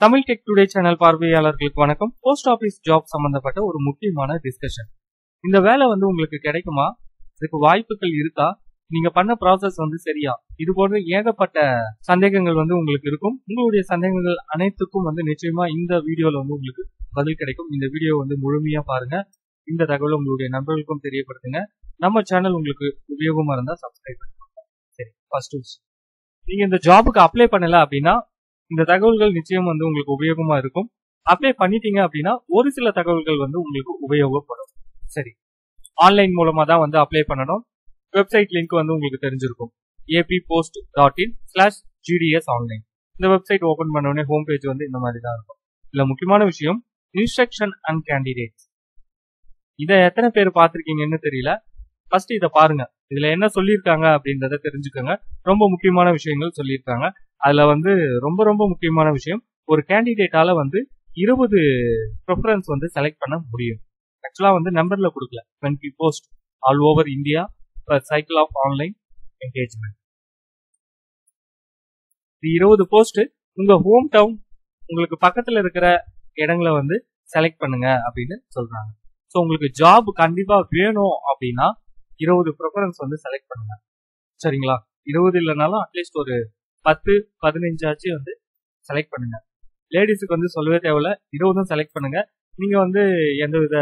Tamil tech today channel பார்வையாளர்களுக்கு வணக்கம். Post office job சம்பந்தப்பட்ட ஒரு முக்கியமான டிஸ்கஷன் இந்த வேலை வந்து உங்களுக்கு கிடைக்குமா? இதுக்கு வாய்ப்புகள் இருக்கா? நீங்க பண்ண ப்ராசஸ் வந்து சரியா? இது போன்ற ஏகப்பட்ட சந்தேகங்கள் வந்து உங்களுக்கு இருக்கும். உங்களுடைய சந்தேகங்கள் அனைத்துக்கும் வந்து நிச்சயமா இந்த வீடியோல வந்து உங்களுக்கு பதில் கிடைக்கும். இந்த வீடியோ வந்து முழுமையா பாருங்க. இந்த தகவலை உங்களுடைய நண்பர்களுக்கும் தெரியப்படுத்துங்க. நம்ம சேனல் உங்களுக்கு உபயோகமா இருந்தா சப்ஸ்கிரைப் பண்ணுங்க சரி ஃபர்ஸ்ட் நீங்க இந்த ஜாபுக்கு அப்ளை பண்ணல அப்படின்னா இந்த தகவல்கள் நிச்சயம் வந்து உங்களுக்கு உபயோகமா இருக்கும். அப்ளை பண்ணிட்டீங்க அப்படின்னா ஒரு சில தகவல்கள் வந்து உங்களுக்கு உபயோகப்படும். சரி. ஆன்லைன் மூலமா தான் வந்து அப்ளை பண்ணணும். வெப்சைட் லிங்க் வந்து உங்களுக்கு தெரிஞ்சிருக்கும். AP post dot in slash GDS online இந்த வெப்சைட் ஓபன் பண்ண உடனே ஹோம் பேஜ் வந்து இந்த மாதிரி தான் இருக்கும். இதுல முக்கியமான விஷயம் இன்ஸ்ட்ரக்ஷன் அண்ட் கேண்டிடேட்ஸ் இதை எத்தனை பேர் பார்த்திருக்கீங்கன்னு தெரியல. ஃபர்ஸ்ட் இதை பாருங்க. இதுல என்ன சொல்லியிருக்காங்க அப்படின்றத தெரிஞ்சுக்கோங்க. ரொம்ப முக்கியமான விஷயங்கள் சொல்லியிருக்காங்க. அதுல வந்து ரொம்ப ரொம்ப முக்கியமான விஷயம் ஒரு கேண்டிடேட்டால வந்து இருபது ப்ரிஃபரன்ஸ் வந்து செலக்ட் பண்ண முடியும். ஆக்சுவலா வந்து நம்பர்ல கொடுக்கல. Twenty post all over India cycle of online engagement இருபது போஸ்ட் உங்க ஹோம் டவுன் உங்களுக்கு பக்கத்துல இருக்கிற இடங்களை வந்து செலக்ட் பண்ணுங்க அப்படின்னு சொல்றாங்க. ஸோ உங்களுக்கு ஜாப் கண்டிப்பா வேணும் அப்படின்னா இருபது ப்ரிஃபரன்ஸ் வந்து செலக்ட் பண்ணுங்க. சரிங்களா? இருபது இல்லைனாலும் அட்லீஸ்ட் ஒரு பத்து பதினஞ்சாச்சு வந்து செலக்ட் பண்ணுங்க. லேடிஸுக்கு வந்து சொல்லவே தேவையில்ல. இருபதும் செலக்ட் பண்ணுங்க. நீங்க வந்து எந்த வித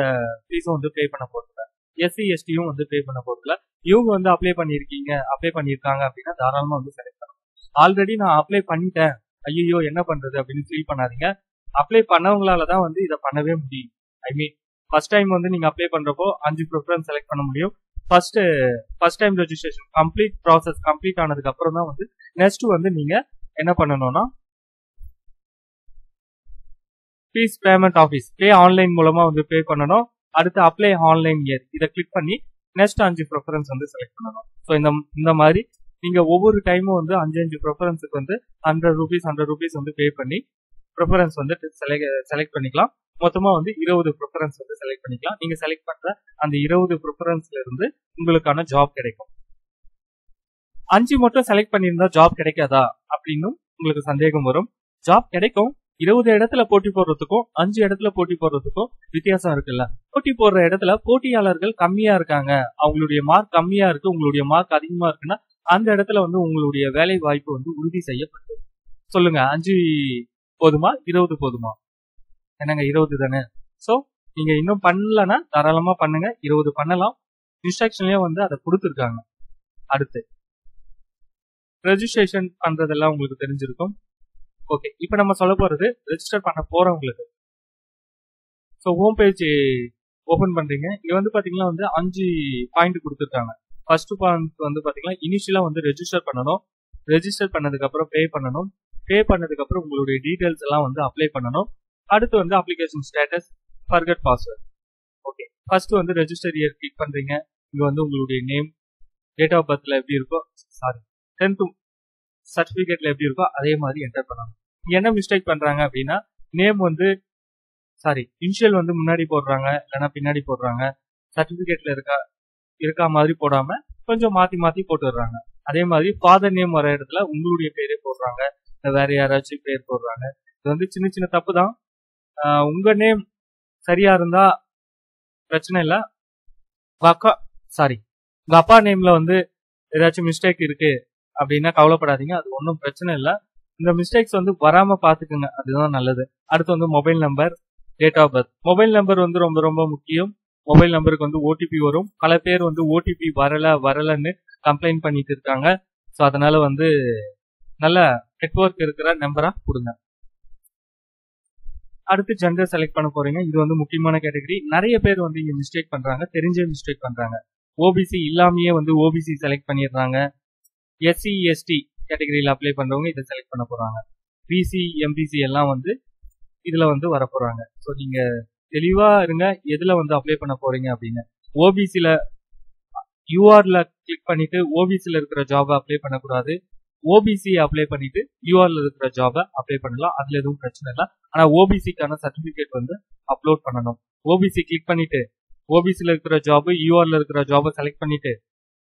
ஃபீஸும் வந்து பே பண்ண போறதில்ல எஸ்சி எஸ்டியும் வந்து பே பண்ண போறதில்ல இவங்க வந்து அப்ளை பண்ணியிருக்கீங்க அப்ளை பண்ணியிருக்காங்க அப்படின்னா தாராளமா வந்து செலக்ட் பண்ணுங்க. ஆல்ரெடி நான் அப்ளை பண்ணிட்டேன். ஐயோ என்ன பண்றது அப்படின்னு ஃபீல் பண்ணாதீங்க. அப்ளை பண்ணவங்களால தான் வந்து இதை பண்ணவே முடியும். ஐ மீன் ஃபர்ஸ்ட் டைம் வந்து நீங்க அப்ளை பண்றப்போ அஞ்சு ப்ரிஃபரன்ஸ் செலக்ட் பண்ண முடியும். First first time registration complete process complete ஆனதுக்கு அப்புறம் தான் வந்து நெக்ஸ்ட் வந்து நீங்க என்ன பண்ணணும்னா fees payment office pay online மூலமா வந்து பே பண்ணணும். அடுத்து அப்ளை ஆன்லைன் இயர் இதை கிளிக் பண்ணி நெக்ஸ்ட் அஞ்சு ப்ரிஃபரன்ஸ் வந்து செலக்ட் பண்ணணும். ஸோ இந்த இந்த மாதிரி நீங்க ஒவ்வொரு டைமும் வந்து அஞ்சு அஞ்சு ப்ரிஃபரன்ஸுக்கு வந்து ஹண்ட்ரட் ருபீஸ் ஹண்ட்ரட் ருபீஸ் வந்து பே பண்ணி ப்ரிஃபரன்ஸ் வந்து செலக்ட் செலக்ட் பண்ணிக்கலாம். மொத்தமா வந்து இருபது ப்ரிஃபரன்ஸ் வந்து செலக்ட் பண்ணிக்கலாம். நீங்க செலக்ட் பண்ற அந்த இருபது ப்ரிஃபரன்ஸ்ல இருந்து உங்களுக்கான ஜாப் கிடைக்கும். அஞ்சு மட்டும் செலக்ட் பண்ணியிருந்தா ஜாப் கிடைக்காதா? அப்படின்னு உங்களுக்கு சந்தேகம் வரும். ஜாப் கிடைக்கும். இருபது இடத்துல போட்டி போடுறதுக்கும் அஞ்சு இடத்துல போட்டி போடுறதுக்கும் வித்தியாசம் இருக்குல்ல. போட்டி போடுற இடத்துல போட்டியாளர்கள் கம்மியா இருக்காங்க. அவங்களுடைய மார்க் கம்மியா இருக்கு. உங்களுடைய மார்க் அதிகமா இருக்குன்னா அந்த இடத்துல வந்து உங்களுடைய வேலை வாய்ப்பு வந்து உறுதி செய்யப்பட்டது. சொல்லுங்க. அஞ்சு போதுமா? இருபது போதுமா? என்னங்க இருபது தானே? ஸோ நீங்க இன்னும் பண்ணலன்னா தாராளமா பண்ணுங்க. இருபது பண்ணலாம். இன்ஸ்ட்ரக்ஷன்லயே வந்து அதை கொடுத்துருக்காங்க. அடுத்து. ரெஜிஸ்ட்ரேஷன் பண்றதெல்லாம் உங்களுக்கு தெரிஞ்சிருக்கும். ஓகே இப்போ நம்ம சொல்ல போறது ரெஜிஸ்டர் பண்ண போறவங்களுக்கு. ஸோ ஹோம் பேஜ் ஓபன் பண்றீங்க. இது வந்து பாத்தீங்கன்னா வந்து அஞ்சு பாயிண்ட் கொடுத்துருக்காங்க. ஃபர்ஸ்ட் பாயிண்ட் வந்து பாத்தீங்கன்னா இனிஷியலா வந்து ரெஜிஸ்டர் பண்ணணும். ரெஜிஸ்டர் பண்ணதுக்கு அப்புறம் பே பண்ணணும். பே பண்ணதுக்கு அப்புறம் உங்களுடைய டீடைல்ஸ் எல்லாம் வந்து அப்ளை பண்ணணும். அடுத்து வந்து application status forgot password okay first வந்து ரெஜிஸ்டர் இயர் கிளிக் பண்றீங்க. இங்க வந்து உங்களுடைய நேம் டேட் ஆஃப் பர்த்ல எப்படி இருக்கோ சாரி டென்த் சர்டிபிகேட்ல எப்படி இருக்கோ அதே மாதிரி என்டர் பண்ணணும். என்ன மிஸ்டேக் பண்றாங்க அப்படின்னா நேம் வந்து சாரி இனிஷியல் வந்து முன்னாடி போடுறாங்க இல்லைன்னா பின்னாடி போடுறாங்க. சர்டிபிகேட்ல இருக்கா இருக்கா மாதிரி போடாம கொஞ்சம் மாத்தி மாத்தி போட்டுடுறாங்க அதே மாதிரி ஃபாதர் நேம் வர இடத்துல உங்களுடைய பேரே போடுறாங்க. வேற யாராச்சும் பேர் போடுறாங்க. இது வந்து சின்ன சின்ன தப்பு தான். உங்க நேம் சரியா இருந்தா பிரச்சனை இல்லை. உங்க அக்கா சாரி உங்க அப்பா நேம்ல வந்து ஏதாச்சும் மிஸ்டேக் இருக்கு அப்படின்னா கவலைப்படாதீங்க. அது ஒன்றும் பிரச்சனை இல்லை. இந்த மிஸ்டேக்ஸ் வந்து வராம பாத்துக்குங்க. அதுதான் நல்லது. அடுத்து வந்து mobile number date of birth mobile number வந்து ரொம்ப ரொம்ப முக்கியம். மொபைல் நம்பருக்கு வந்து ஓடிபி வரும். பல பேர் வந்து ஓடிபி வரல வரலன்னு கம்ப்ளைண்ட் பண்ணிட்டு இருக்காங்க. ஸோ அதனால வந்து நல்ல நெட்ஒர்க் இருக்கிற நம்பரா கொடுங்க. அடுத்து ஜெண்டர் செலக்ட் பண்ண போறீங்க. இது வந்து முக்கியமான கேட்டகரி நிறைய பேர் வந்து இங்க மிஸ்டேக் பண்றாங்க. தெரிஞ்சே மிஸ்டேக் பண்றாங்க. ஓபிசி இல்லாமயே வந்து ஓபிசி செலக்ட் பண்ணிடுறாங்க. எஸ்சி எஸ்டி கேட்டகரியில் அப்ளை பண்றவங்க இதை செலக்ட் பண்ண போறாங்க. பிசி எம்பிசி எல்லாம் வந்து இதுல வந்து வர போறாங்க. ஸோ நீங்க தெளிவா இருங்க. எதுல வந்து அப்ளை பண்ண போறீங்க அப்படின்னு. ஓபிசில யூஆர்ல கிளிக் பண்ணிட்டு ஓபிசில இருக்கிற ஜாப் அப்ளை பண்ணக்கூடாது. ஓபிசி அப்ளை பண்ணிட்டு யூஆர்ல இருக்கிற ஜாபை அப்ளை பண்ணலாம். அதுல எதுவும் பிரச்சனை இல்லை. ஆனா ஓபிசிக்கான சர்டிபிகேட் வந்து அப்லோட் பண்ணணும். ஓபிசி கிளிக் பண்ணிட்டு ஓபிசில இருக்கிற ஜாப் யூஆர்ல இருக்கிற ஜாபை செலக்ட் பண்ணிட்டு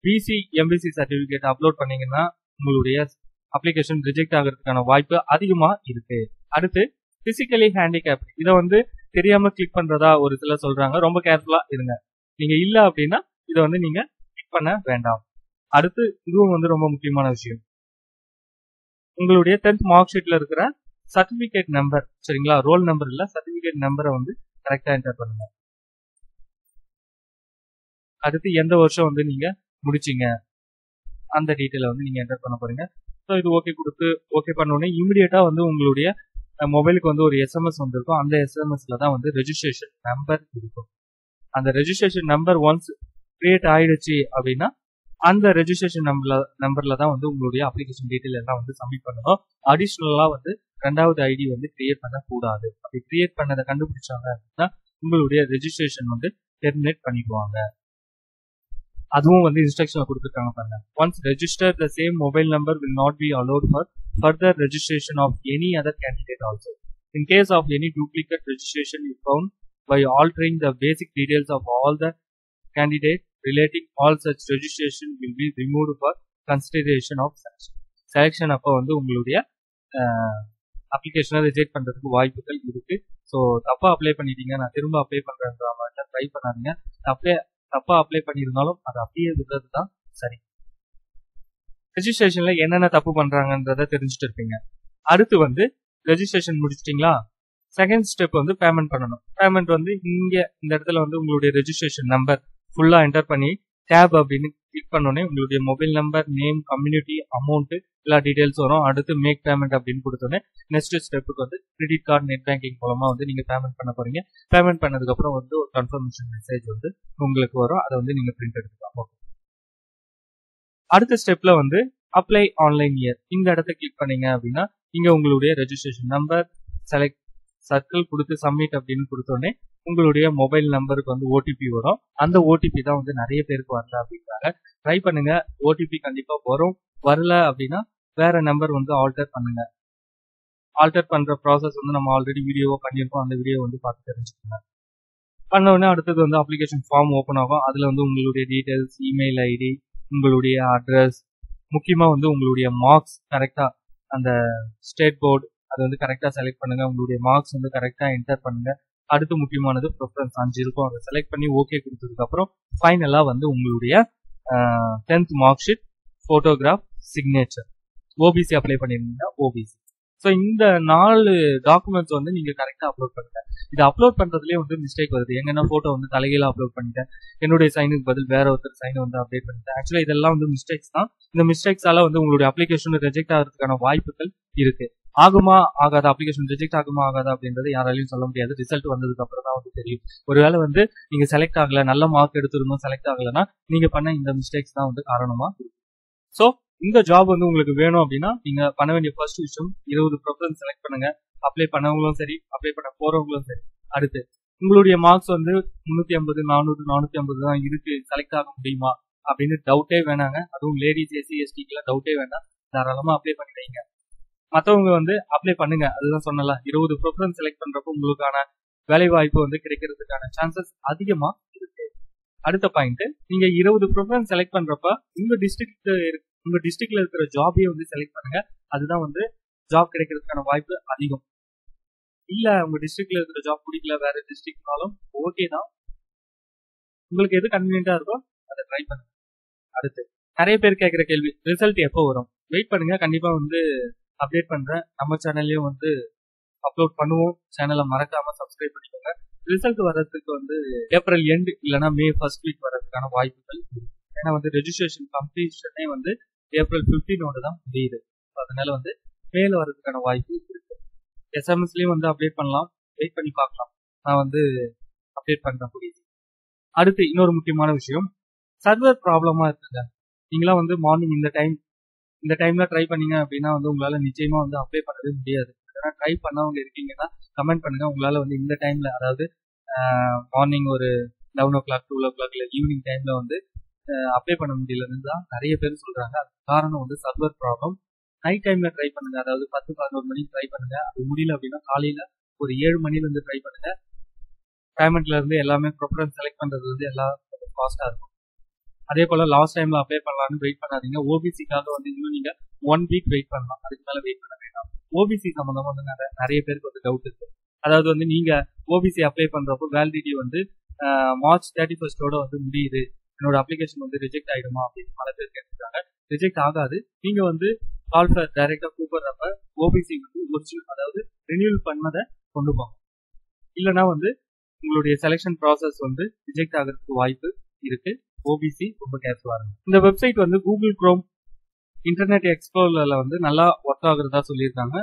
பிசி எம்பிசி சர்டிபிகேட் அப்லோட் பண்ணீங்கன்னா உங்களுடைய அப்ளிகேஷன் ரிஜெக்ட் ஆகிறதுக்கான வாய்ப்பு அதிகமா இருக்கு. அடுத்து பிசிக்கலி ஹேண்டிகேப் இதை வந்து தெரியாம கிளிக் பண்றதா ஒரு சில சொல்றாங்க. ரொம்ப கேர்ஃபுல்லா இருங்க. நீங்க இல்ல அப்படின்னா இதை வந்து நீங்க கிளிக் பண்ண வேண்டாம். அடுத்து இதுவும் வந்து ரொம்ப முக்கியமான விஷயம். உங்களுடைய டென்த் மார்க் ஷீட்ல இருக்கிற சர்டிபிகேட் நம்பர் சரிங்களா? ரோல் நம்பர் இல்ல சர்டிபிகேட் நம்பரை வந்து கரெக்டா என்டர் பண்ணுங்க. அடுத்து எந்த வருஷம் வந்து நீங்க முடிச்சீங்க? அந்த டீட்டெயில வந்து நீங்க என்டர் பண்ண போறீங்க. ஸோ இது ஓகே கொடுத்து ஓகே பண்ண உடனே இமிடியேட்டா வந்து உங்களுடைய மொபைலுக்கு வந்து ஒரு எஸ்எம்எஸ் வந்திருக்கும். அந்த எஸ்எம்எஸ்ல தான் வந்து ரெஜிஸ்ட்ரேஷன் நம்பர் இருக்கும். அந்த ரெஜிஸ்ட்ரேஷன் நம்பர் ஒன்ஸ் கிரியேட் ஆயிடுச்சு அப்படின்னா அந்த ரெஜிஸ்ட்ரேஷன் நம்பர்ல நம்பர்ல தான் வந்து உங்களுடைய அப்ளிகேஷன் டீட்டெயில் எல்லாம் வந்து சப்மிட் பண்ணணும். அடிஷ்னலா வந்து ரெண்டாவது ஐடி வந்து கிரியேட் பண்ணக்கூடாது. அப்படி கிரியேட் பண்ணதை கண்டுபிடிச்சாங்க அப்படின்னா உங்களுடைய ரெஜிஸ்ட்ரேஷன் வந்து டெர்மினேட் பண்ணிக்குவாங்க அதுவும் வந்து இன்ஸ்ட்ரக்ஷன் கொடுத்துருக்காங்க பாருங்க. Once register the same mobile number will not be allot for further registration of any other candidate also in case of any duplicate registration is found by altering the basic details of all the candidate relating all such registration will be remove for consideration of selection selection அப்போ வந்து உங்களுடைய அப்ளிகேஷனை reject பண்ணுறதுக்கு வாய்ப்புகள் இருக்கு. So தப்பாக apply பண்ணிட்டீங்க நான் திரும்ப அப்ளை பண்ணுறேன்ற மாதிரி ட்ரை பண்ணாதீங்க. தப்பே தப்பாக அப்ளை பண்ணியிருந்தாலும் அது அப்படியே விடுறது தான் சரி ரெஜிஸ்ட்ரேஷனில் என்னென்ன தப்பு பண்ணுறாங்கன்றத தெரிஞ்சுட்டு இருப்பீங்க அடுத்து வந்து ரெஜிஸ்ட்ரேஷன் முடிச்சிட்டிங்களா? செகண்ட் ஸ்டெப் வந்து பேமெண்ட் பண்ணணும். பேமெண்ட் வந்து இங்கே இந்த இடத்துல வந்து உங்களுடைய ரெஜிஸ்ட்ரேஷன் நம்பர் ஃபுல்லாக என்டர் பண்ணி டேப் அப்படின்னு கிளிக் பண்ணோடனே உங்களுடைய mobile number name community amount எல்லா டீடைல்ஸ் வரும். அடுத்து மேக் பேமெண்ட் அப்படின்னு கொடுத்தோன்னே நெக்ஸ்ட் ஸ்டெப்புக்கு வந்து கிரெடிட் கார்டு நெட் பேங்கிங் மூலமாக வந்து நீங்கள் பேமெண்ட் பண்ண போறீங்க. பேமெண்ட் பண்ணதுக்கப்புறம் வந்து ஒரு கன்ஃபர்மேஷன் மெசேஜ் வந்து உங்களுக்கு வரும். அதை வந்து நீங்கள் பிரிண்ட் எடுத்துக்கலாம். ஓகே அடுத்த ஸ்டெப்பில் வந்து அப்ளை ஆன்லைன் இயர் இந்த இடத்த கிளிக் பண்ணீங்க அப்படின்னா இங்கே உங்களுடைய ரெஜிஸ்ட்ரேஷன் நம்பர் செலக்ட் சர்க்கிள் கொடுத்து சப்மிட் அப்படின்னு கொடுத்தோடனே உங்களுடைய மொபைல் நம்பருக்கு வந்து ஓடிபி வரும். அந்த ஓடிபி தான் வந்து நிறைய பேருக்கு வரல அப்படின்றாங்க. ட்ரை பண்ணுங்க. ஓடிபி கண்டிப்பா வரும். வரல அப்படின்னா வேற நம்பர் வந்து ஆல்டர் பண்ணுங்க. ஆல்டர் பண்ற ப்ராசஸ் வந்து நம்ம ஆல்ரெடி வீடியோவா பண்ணியிருக்கோம். அந்த வீடியோ வந்து பார்த்து தெரிஞ்சுக்கோங்க. பண்ண உடனே அடுத்தது வந்து அப்ளிகேஷன் ஃபார்ம் ஓப்பன் ஆகும். அதுல வந்து உங்களுடைய டீடைல்ஸ் இமெயில் ஐடி உங்களுடைய அட்ரஸ் முக்கியமா வந்து உங்களுடைய மார்க்ஸ் கரெக்டா அந்த ஸ்டேட் போர்டு அது வந்து கரெக்டாக செலக்ட் பண்ணுங்க. உங்களுடைய மார்க்ஸ் வந்து கரெக்டாக என்டர் பண்ணுங்க. அடுத்து முக்கியமானது ப்ரிஃபரன்ஸ் அஞ்சு இருக்கும். அதை செலக்ட் பண்ணி ஓகே கொடுத்ததுக்கப்புறம் ஃபைனலாக வந்து உங்களுடைய tenth mark sheet photograph signature OBC apply பண்ணியிருந்தீங்கன்னா ஓபிசி ஸோ இந்த நாலு டாக்குமெண்ட்ஸ் வந்து நீங்கள் கரெக்டாக அப்லோட் பண்ணுங்க. இது அப்லோட் பண்ணுறதுலேயே வந்து மிஸ்டேக் வருது. எங்கன்னா ஃபோட்டோ வந்து தலைகீழ அப்லோட் பண்ணிட்டேன். என்னுடைய சைனுக்கு பதில் வேற ஒருத்தர் சைனை வந்து அப்டேட் பண்ணிட்டேன் ஆக்சுவலாக இதெல்லாம் வந்து மிஸ்டேக்ஸ் தான். இந்த மிஸ்டேக்ஸால் வந்து உங்களுடைய அப்ளிகேஷன் ரிஜெக்ட் ஆகிறதுக்கான வாய்ப்புகள் இருக்குது ஆகுமா ஆகாத? அப்ளிகேஷன் ரிஜெக்ட் ஆகுமா ஆகாதா அப்படின்றது யாராலையும் சொல்ல முடியாது. ரிசல்ட் வந்ததுக்கு அப்புறம் தான் வந்து தெரியும். ஒருவேளை வந்து நீங்க செலக்ட் ஆகல நல்ல மார்க் எடுத்திருந்தோம் செலக்ட் ஆகலைன்னா நீங்க பண்ண இந்த மிஸ்டேக்ஸ் தான் வந்து காரணமா? ஸோ இந்த ஜாப் வந்து உங்களுக்கு வேணும் அப்படின்னா நீங்க பண்ண வேண்டிய ஃபர்ஸ்ட் விஷயம் இருபது ப்ரிஃபரன்ஸ் செலக்ட் பண்ணுங்க. அப்ளை பண்ணவங்களும் சரி அப்ளை பண்ண போறவங்களும் சரி. அடுத்து உங்களுடைய மார்க்ஸ் வந்து முன்னூத்தி ஐம்பது நானூறு நானூத்தி ஐம்பது தான் இருக்கு. செலக்ட் ஆக முடியுமா? அப்படின்னு டவுட்டே வேணாங்க. அதுவும் லேடிஸ் எஸ்சி எஸ்டிக்கெல்லாம் டவுட்டே வேணாம் தாராளமா அப்ளை பண்ணிடுங்க மற்றவங்க வந்து அப்ளை பண்ணுங்க. அதுதான் சொன்னல இருபது ப்ரிஃபரன்ஸ் செலக்ட் பண்றப்போ உங்களுக்கான வேலை வாய்ப்பு வந்து கிடைக்கிறதுக்கான சான்சஸ் அதிகமா இருக்கு. அடுத்த பாயிண்ட் நீங்க இருபது ப்ரிஃபரன்ஸ் செலக்ட் பண்றப்ப உங்க டிஸ்ட்ரிக்ட் உங்க டிஸ்ட்ரிக்ட்ல இருக்கிற ஜாபையே வந்து செலக்ட் பண்ணுங்க. அதுதான் வந்து ஜாப் கிடைக்கிறதுக்கான வாய்ப்பு அதிகம். இல்ல உங்க டிஸ்ட்ரிக்ட்ல இருக்கிற ஜாப் பிடிக்கல வேற டிஸ்ட்ரிக்ட்னாலும் ஓகே தான். உங்களுக்கு எது கன்வீனியன்டா இருக்கோ அதை ட்ரை பண்ணுங்க. அடுத்து நிறைய பேர் கேட்குற கேள்வி ரிசல்ட் எப்போ வரும்? வெயிட் பண்ணுங்க. கண்டிப்பா வந்து அப்டேட் பண்றேன். நம்ம சேனல்லையும் வந்து அப்லோட் பண்ணுவோம். சேனலை மறக்காம சப்ஸ்கிரைப் பண்ணிக்கோங்க. ரிசல்ட் வர்றதுக்கு வந்து ஏப்ரல் எண்டு இல்லைன்னா மே ஃபர்ஸ்ட் வீக் வர்றதுக்கான வாய்ப்புகள். ஏன்னா வந்து ரெஜிஸ்ட்ரேஷன் கம்ப்ளீஷனே வந்து ஏப்ரல் பிப்டீனோட தான் முடியுது அதனால வந்து மேல வர்றதுக்கான வாய்ப்பு இருக்கு. எஸ்எம்எஸ்லயும் வந்து அப்டேட் பண்ணலாம். வெயிட் பண்ணி பார்க்கலாம். நான் வந்து அப்டேட் பண்ண முடியுது அடுத்து இன்னொரு முக்கியமான விஷயம். சர்வர் ப்ராப்ளமா இருக்குங்க. நீங்களாம் வந்து மார்னிங் இந்த டைம் இந்த டைம்ல ட்ரை பண்ணீங்க அப்படின்னா வந்து உங்களால நிச்சயமா வந்து அப்ளை பண்ணவே முடியாது. ஏன்னா ட்ரை பண்ணவங்க இருக்கீங்கன்னா கமெண்ட் பண்ணுங்க. உங்களால வந்து இந்த டைம்ல அதாவது மார்னிங் ஒரு eleven o'clock two o'clock இல்லை ஈவினிங் டைம்ல வந்து அப்ளை பண்ண முடியலன்னு தான் நிறைய பேர் சொல்றாங்க. அதுக்கு காரணம் வந்து சர்வர் ப்ராப்ளம் நைட் டைம்ல ட்ரை பண்ணுங்க. அதாவது பத்து பதினோரு மணிக்கு ட்ரை பண்ணுங்க. அது முடியல அப்படின்னா காலையில ஒரு ஏழு மணில இருந்து ட்ரை பண்ணுங்க பேமெண்ட்ல இருந்து எல்லாமே ப்ரொஃபரன்ஸ் செலக்ட் பண்றது வந்து எல்லாம் ஃபாஸ்டா இருக்கும். அதே போல லாஸ்ட் டைம்ல அப்ளை பண்ணலாம்னு வெயிட் பண்ணாதீங்க. ஓபிசிக்காக வந்து இன்னும் நீங்க ஒன் வீக் வெயிட் பண்ணலாம். அதுக்கு மேல வெயிட் பண்ண வேண்டாம். ஓபிசி சம்பந்தமா வந்து நிறைய நிறைய பேருக்கு வந்து டவுட் இருக்கு. அதாவது வந்து நீங்க ஓபிசி அப்ளை பண்றப்போ வேலிடிட்டி வந்து மார்ச் தேர்ட்டி ஃபர்ஸ்டோட வந்து முடியுது. என்னோட அப்ளிகேஷன் வந்து ரிஜெக்ட் ஆயிடுமா அப்படின்னு பல பேர் கேட்டுருக்காங்க. ரிஜெக்ட் ஆகாது. நீங்க வந்து கால் டைரக்டா கூப்பிடுறப்ப ஓபிசி வந்து ஒரிஜினல் அதாவது ரினியூல் பண்ணதை கொண்டு போங்க. இல்லைன்னா வந்து உங்களுடைய செலெக்ஷன் ப்ராசஸ் வந்து ரிஜெக்ட் ஆகிறதுக்கு வாய்ப்பு இருக்கு. ஓபிசி ரொம்ப கேர்ஃபுல்லா இருக்கும் இந்த வெப்சைட் வந்து கூகுள் குரோம் இன்டர்நெட் எக்ஸ்ப்ளோரர்ல வந்து நல்லா ஒர்க் ஆகுறதா சொல்லியிருக்காங்க.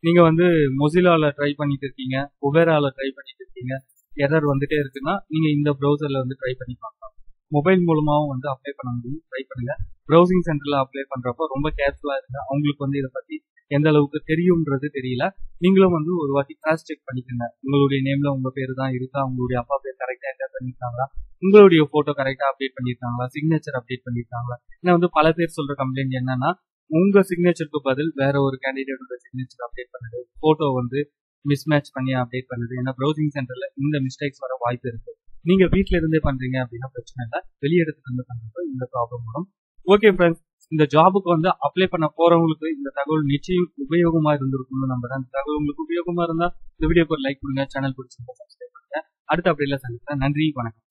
நீங்க வந்து மொசிலால ட்ரை பண்ணிட்டு இருக்கீங்க ஒபேரால ட்ரை பண்ணிட்டு இருக்கீங்க எரர் வந்துட்டே இருக்குன்னா நீங்க இந்த ப்ரௌசர்ல வந்து ட்ரை பண்ணி பார்க்கலாம். மொபைல் மூலமாவும் வந்து அப்ளை பண்ண முடியும். ட்ரை பண்ணுங்க. ப்ரௌசிங் சென்டர்ல அப்ளை பண்ணுறப்போ ரொம்ப கேர்ஃபுல்லா இருங்க. அவங்களுக்கு வந்து இதை பத்தி எந்த அளவுக்கு தெரியும்ன்றது தெரியல. நீங்களும் வந்து ஒரு வாட்டி கிராஸ் செக் பண்ணிக்கோங்க. உங்களுடைய நேம்ல உங்க பேர் தான் இருக்கா? உங்களுடைய அப்பா பேர் கரெக்டா என்டர் பண்ணிருக்காங்களா உங்களுடைய போட்டோ கரெக்டா அப்டேட் பண்ணிருக்காங்களா சிக்னேச்சர் அப்டேட் பண்ணிருக்காங்களா ஏன்னா வந்து பல பேர் சொல்ற கம்ப்ளைண்ட் என்னன்னா உங்க சிக்னேச்சருக்கு பதில் வேற ஒரு கேண்டிடேட்டோட சிக்னேச்சர் அப்டேட் பண்ணுது. போட்டோ வந்து மிஸ்மேட்ச் பண்ணி அப்டேட் பண்ணுது. ஏன்னா ப்ரௌசிங் சென்டர்ல இந்த மிஸ்டேக்ஸ் வர வாய்ப்பு இருக்கு. நீங்க வீட்ல இருந்தே பண்றீங்க அப்படின்னா பிரச்சனை இல்லை. வெளியிடத்துல இருந்து பண்றப்ப இந்த ப்ராப்ளம் வரும். ஓகே ஃப்ரெண்ட்ஸ் இந்த ஜாபுக்கு வந்து அப்ளை பண்ண போறவங்களுக்கு இந்த தகவல் நிச்சயம் உபயோகமா இருந்திருக்கும்னு நம்புறேன். அந்த தகவல் உங்களுக்கு உபயோகமா இருந்தா இந்த வீடியோக்கு ஒரு லைக் கொடுங்க சேனல் பிடிச்சிருந்தா சப்ஸ்கிரைப் பண்ணுங்க அடுத்த அப்படிலாம் சந்திக்கிறேன் நன்றி வணக்கம்.